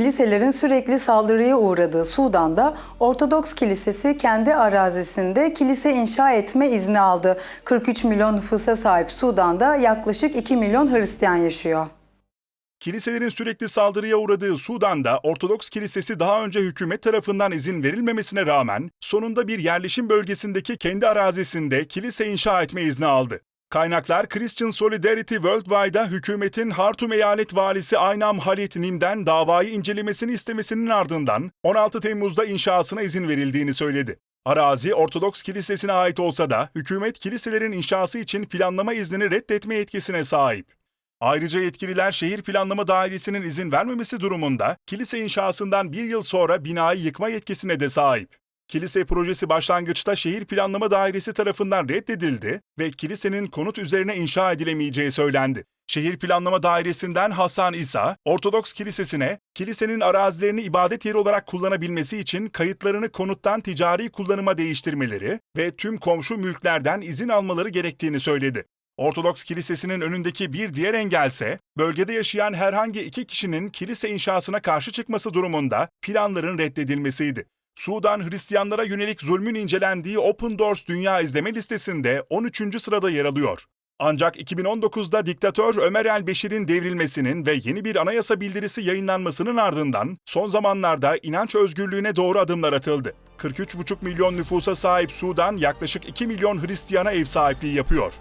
Kiliselerin sürekli saldırıya uğradığı Sudan'da Ortodoks Kilisesi kendi arazisinde kilise inşa etme izni aldı. 43 milyon nüfusa sahip Sudan'da yaklaşık 2 milyon Hristiyan yaşıyor. Kiliselerin sürekli saldırıya uğradığı Sudan'da Ortodoks Kilisesi daha önce hükümet tarafından izin verilmemesine rağmen sonunda bir yerleşim bölgesindeki kendi arazisinde kilise inşa etme izni aldı. Kaynaklar Christian Solidarity Worldwide'a hükümetin Hartum Eyalet Valisi Aynam Halit Nim'den davayı incelemesini istemesinin ardından 16 Temmuz'da inşasına izin verildiğini söyledi. Arazi Ortodoks Kilisesi'ne ait olsa da hükümet kiliselerin inşası için planlama iznini reddetme yetkisine sahip. Ayrıca yetkililer şehir planlama dairesinin izin vermemesi durumunda kilise inşasından bir yıl sonra binayı yıkma yetkisine de sahip. Kilise projesi başlangıçta şehir planlama dairesi tarafından reddedildi ve kilisenin konut üzerine inşa edilemeyeceği söylendi. Şehir Planlama Dairesi'nden Hasan İsa, Ortodoks Kilisesi'ne kilisenin arazilerini ibadet yeri olarak kullanabilmesi için kayıtlarını konuttan ticari kullanıma değiştirmeleri ve tüm komşu mülklerden izin almaları gerektiğini söyledi. Ortodoks Kilisesi'nin önündeki bir diğer engelse, bölgede yaşayan herhangi iki kişinin kilise inşasına karşı çıkması durumunda planların reddedilmesiydi. Sudan Hristiyanlara yönelik zulmün incelendiği Open Doors Dünya İzleme listesinde 13. sırada yer alıyor. Ancak 2019'da diktatör Ömer el-Beşir'in devrilmesinin ve yeni bir anayasa bildirisi yayınlanmasının ardından son zamanlarda inanç özgürlüğüne doğru adımlar atıldı. 43,5 milyon nüfusa sahip Sudan yaklaşık 2 milyon Hristiyana ev sahipliği yapıyor.